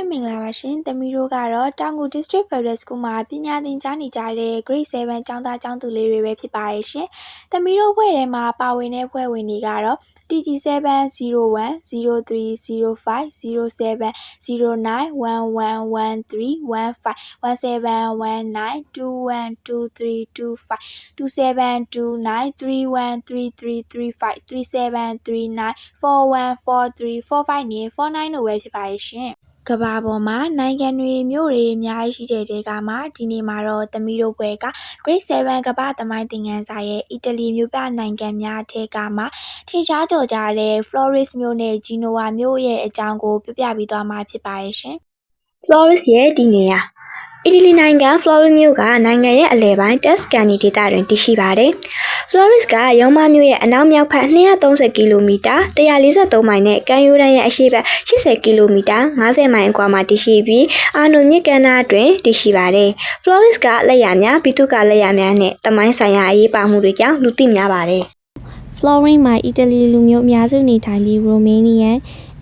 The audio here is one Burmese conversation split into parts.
ပဲမင်္ဂလာပါရှင်။သမီးတို့ကတော့တောင်ငူ District Federal School မှာပညာသင်ကြားနေကြတဲ့ Grade 7ကျောင်းသားကျောင်းသူလေးတွေပဲဖြစ်ပါရဲ့ရှင်။သမီးတို့ဘွဲ့ထဲမှာပါဝင်တဲ့ဘွဲ့ဝင်တွေကတော့ TG7 01 03 05 07 09 1113 15 1719 21 23 25 27 29 31 33 35 37 39 41 43 45နဲ့49တို့ပဲဖြစ်ပါရဲ့ရှင်။ ကဘာပေါ်မှာ နိုင်ငံတွေ မြို့တွေ အများကြီးရှိတဲ့တဲကမှာဒီနေ့မှာတော့ သမီးတို့ဘွဲက Grade 7 ကမ္ဘာသမိုင်းသင်ခန်းစာရဲ့ အီတလီမြို့ပြနိုင်ငံများထဲကမှာထင်ရှားကျော်ကြားတဲ့ Florence မြို့နဲ့ Genoa မြို့ရဲ့အကြောင်းကို ပြပြပေးသွားမှာ ဖြစ်ပါရဲ့ရှင်။ Florence ရဲ့ တည်နေရာ အီတလီနိုင်ငံ Florence မြို့ကနိုင်ငံရဲ့အလယ်ပိုင်း Tuscany ဒေသတွင်တည်ရှိပါတယ်။ Florence ကရောမမြို့ရဲ့အနောက်မြောက်ဘက်230ကီလိုမီတာ143မိုင်နဲ့ကမ်းရိုးတန်းရဲ့အရှေ့ဘက်80ကီလိုမီတာ90မိုင်အကွာမှာတည်ရှိပြီးအာနိုမြစ်ကမ်းနားတွင်တည်ရှိပါတယ်။ Florence ကလက်ရများပြည်သူကလက်ရများနဲ့တမိုင်းဆိုင်ရာအရေးပါမှုတွေကြောင့်လူသိများပါတယ်။ Florence မှာအီတလီလူမျိုးအများစုနေထိုင်ပြီး Romanian,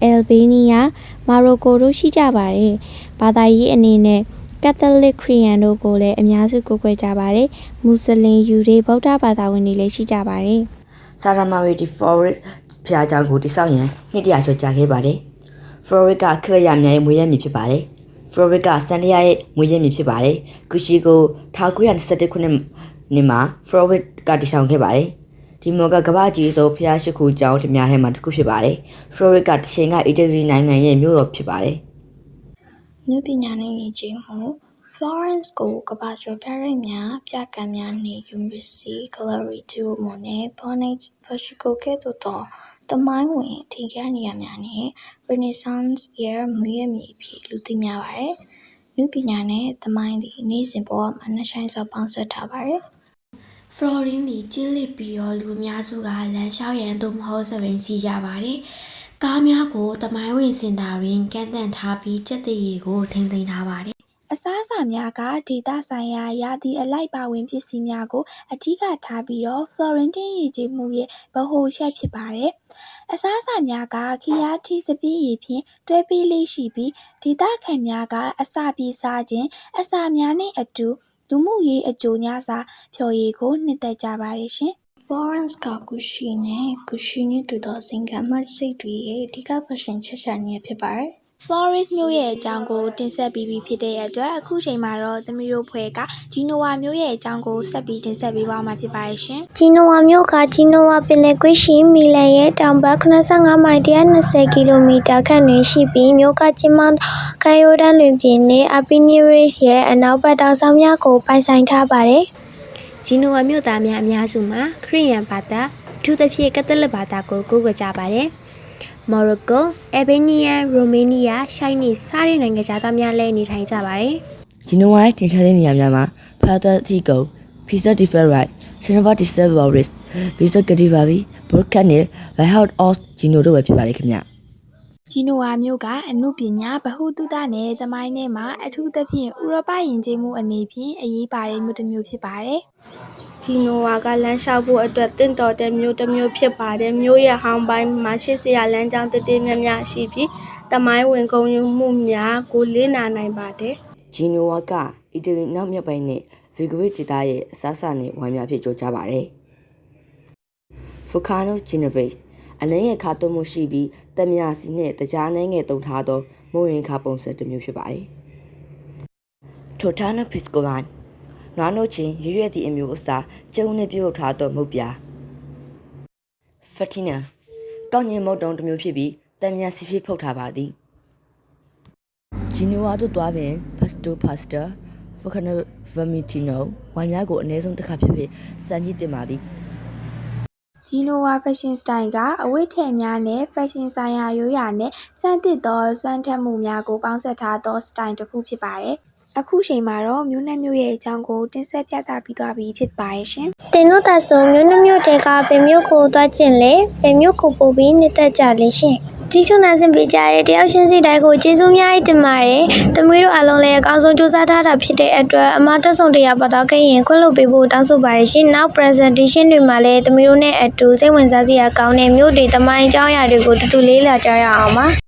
Albania, Morocco တို့ရှိကြပါတယ်။ဘာသာရေးအနေနဲ့ ကက်သလစ်ခရစ်ယာန်တို့ကိုလည်းအများစုကိုးကွယ်ကြပါတယ်။မွတ်စလင်ယူဒေးဗုဒ္ဓဘာသာဝင်တွေလည်းရှိကြပါတယ်။ဆာရာမာရီဒီဖော်ရစ်ဖျားကြောင်ကိုတိစောက်ရန်နှစ်တရာကျော်ကြာခဲ့ပါတယ်။ဖလော်ရစ်ကခရစ်ယာန်များရဲ့မွေးရမြေဖြစ်ပါတယ်။ဖလော်ရစ်ကစန်တယာရဲ့မွေးရမြေဖြစ်ပါတယ်။ကူရှီကို1921ခုနှစ်နှစ်မှာဖလော်ရစ်ကတည်ထောင်ခဲ့ပါတယ်။ဒီမော်ကကမ္ဘာကြီးဆုံးဖျားရှိခိုးကျောင်းထများထဲမှာတစ်ခုဖြစ်ပါတယ်။ဖလော်ရစ်ကတစ်ချိန်ကအီတလီနိုင်ငံရဲ့မြို့တော်ဖြစ်ပါတယ်။ နုပညာနဲ့ယဉ်ကျေးမှု Florence ကိုကမ္ဘာကျော်ပြရိတ်များပြကမ်းများနှင့် Uffizi Gallery du Monde Bonnets Fashiko ကဲ့သို့သောသမိုင်းဝင်ထင်ရှားနေရာများနှင့် Renaissance ရဲ့မွေးရမြေအဖြစ်လူသိများပါသည်။နုပညာနှင့်သမိုင်းသည်နေ့စဉ်ဘဝမှာနှဆိုင်စွာပေါင်းစပ်ထားပါသည်ဖလော်ရင်းသည်ကျစ်လစ်ပြီးတော့လူအများစုကလမ်းလျှောက်ရန်သို့မဟုတ်စပင်စီကြပါတယ်။ ကားများကိုတမိုင်းဝင်စင်တာတွင်ကန့်သန့်ထားပြီးကြက်တရီကိုထိမ့်သိမ်းထားပါတယ်အစားအစာများကဒေသဆိုင်ရာရာသီအလိုက်ပါဝင်ပစ္စည်းများကိုအဓိကထားပြီးတော့ Florentine ရည်ကြည်မှုရဲ့ဗဟိုချက်ဖြစ်ပါတယ်။အစားအစာများကခီယာထီစပီးရည်ဖြင့်တွဲပေးလေးရှိပြီးဒေသခံများကအစာပြေစားခြင်းအစာများနှင့်အတူလူမှုရေးအကျိုးညစာဖျော်ရည်ကိုနှစ်သက်ကြပါတယ်ရှင်။ Florence ကဂူရှိနဲ့ဂူရှိနှင့်တူသောဇင်ခံမှတ်စိတ်တွေရဲ့အဓိကဖက်ရှင်ချက်ချာနေရဖြစ်ပါတယ်။ Florence မြို့ရဲ့အကြောင်းကို တင်ဆက်ပြီးပြီဖြစ်တဲ့အတွက် အခုချိန်မှာတော့ သမီးတို့ဖွဲ့ကဂျီနိုဝါမြို့ရဲ့အကြောင်းကို ဆက်ပြီးတင်ဆက်ပေးသွားမှာ ဖြစ်ပါရဲ့ရှင်။ဂျီနိုဝါမြို့ကဂျီနိုဝါပင်လယ်ကွေ့ရှိ မီလန်ရဲ့တောင်ဘက်85မိုင်120ကီလိုမီတာခန့်တွင်ရှိပြီး မြို့ကကြီးမားသောကမ်းရိုးတန်းလွင်ပြင်နှင့် Apennines ရဲ့ အနောက်ဘက် တောင်စောင်းများကို ပိုင်ဆိုင်ထားပါသည်။ ဂျီနိုဝါမြို့သားများအများစုမှာခရစ်ယာန်ဘာသာအထူးသဖြင့်ကက်သလစ်ဘာသာကိုကိုးကွယ်ကြပါတယ်။မော်ရိုကို၊အယ်ဘေးနီးယန်၊ရိုမေးနီးယား၊ရှိုင်းနီစတဲ့နိုင်ငံခြားသားများလည်းနေထိုင်ကြပါတယ်။ဂျီနိုဝိုင်းတင်ရှားတဲ့နေရာများမှာဖာတာတီကိုဖီဇာဒီဖက်ရိုက်ရှင်နဗာဒီဆယ်ဗော်ရစ်ဗီဇာဂဒီဗာဗီဘော့ကန်နဲ့လိုက်ဟောက်အော့စ်ဂျီနိုတို့ပဲဖြစ်ပါတယ်ခင်ဗျ ဂျီနိုဝါမြို့ကအမှုပညာဗဟုသုတနဲ့သမိုင်းထဲမှာအထူးသဖြင့်ဥရောပယဉ်ကျေးမှုအနေဖြင့်အရေးပါတဲ့မြို့တစ်မြို့ဖြစ်ပါတယ်။ဂျီနိုဝါကလမ်းလျှောက်ဖို့အတွက်တင့်တော်တဲ့မြို့တစ်မြို့ဖြစ်ပါတယ်။မြို့ရဲ့ဟောင်းပိုင်းမှာရှေ့စရာလမ်းကြောင်းတည်တည်မြတ်မြတ်ရှိပြီးတမိုင်းဝင်ဂုဏ်ယူမှုများကိုလေ့လာနိုင်ပါတယ်။ဂျီနိုဝါကအီတလီနောက်မြောက်ပိုင်းနဲ့ဗီဂရိဒေသရဲ့အစားအစာနဲ့ဝိုင်းများဖြစ်ကြကြပါတယ်ဖူကာနိုဂျီနိုဗစ် အလင်းရဲ့ခါသွင်းမှုရှိပြီးတမယာစီနဲ့တကြားနှဲငယ်တုံထားသောမိုးရင်ခါပုံစံတစ်မျိုးဖြစ်ပါတယ်ထိုထာနိုဖစ်ကိုဝန်နွားနို့ချင်းရွရွ့သည့်အမျိုးအစားကျုံနဲ့ပြုတ်ထားသောမုတ်ပြာဖတီနာကောင်းညင်မုတ်တုံတစ်မျိုးဖြစ်ပြီးတမယာစီဖြစ်ဖုတ်ထားပါသည်ဂျီနိုဝါတို့တွားပင်ဖက်စတိုဖာစတာဖခနိုဗမီတီနိုဝိုင်များကိုအနည်းဆုံးတစ်ခါဖြစ်ဖြစ်စံကြည့်တင်ပါသည် ဂျီနိုဝါဖက်ရှင်စတိုင်ကအဝတ်ထည်များနဲ့ဖက်ရှင်ဆိုင်ရာရိုးရာနဲ့စမ်းသစ်သောစွမ်းထက်မှုများကို ပေါင်းစပ်ထားသောစတိုင်တစ်ခုဖြစ်ပါတယ်။အခုချိန်မှာတော့မြို့နဲ့မြို့ရဲ့အကြောင်းကိုတင်ဆက်ပြသပြီးသွားပြီဖြစ်ပါရဲ့ရှင်။တင်တို့သာဆိုမြို့နှမြို့တဲကဘယ်မြို့ကိုသွားကျင်လဲဘယ်မြို့ကိုပို့ပြီးနှစ်သက်ကြလဲရှင် ကြီးစုနာဆင်ပေးကြတဲ့တယောက်ချင်းစီတိုင်းကိုကျေးဇူးများတင်ပါတယ်။သမီးတို့အားလုံးလည်းအကောင်းဆုံးကြိုးစားထားတာဖြစ်တဲ့အတွက်အမတက်ဆောင်တရားပါတော့ခဲ့ရင်ခွင့်လွှတ်ပေးဖို့တောင်းဆိုပါတယ်ရှင်။နောက် presentation တွေမှာလည်းသမီးတို့နဲ့အတူစိတ်ဝင်စားစရာကောင်းတဲ့မြို့တွေတမိုင်းအကြောင်းအရာတွေကိုတူတူလေးလာကြရအောင်ပါ။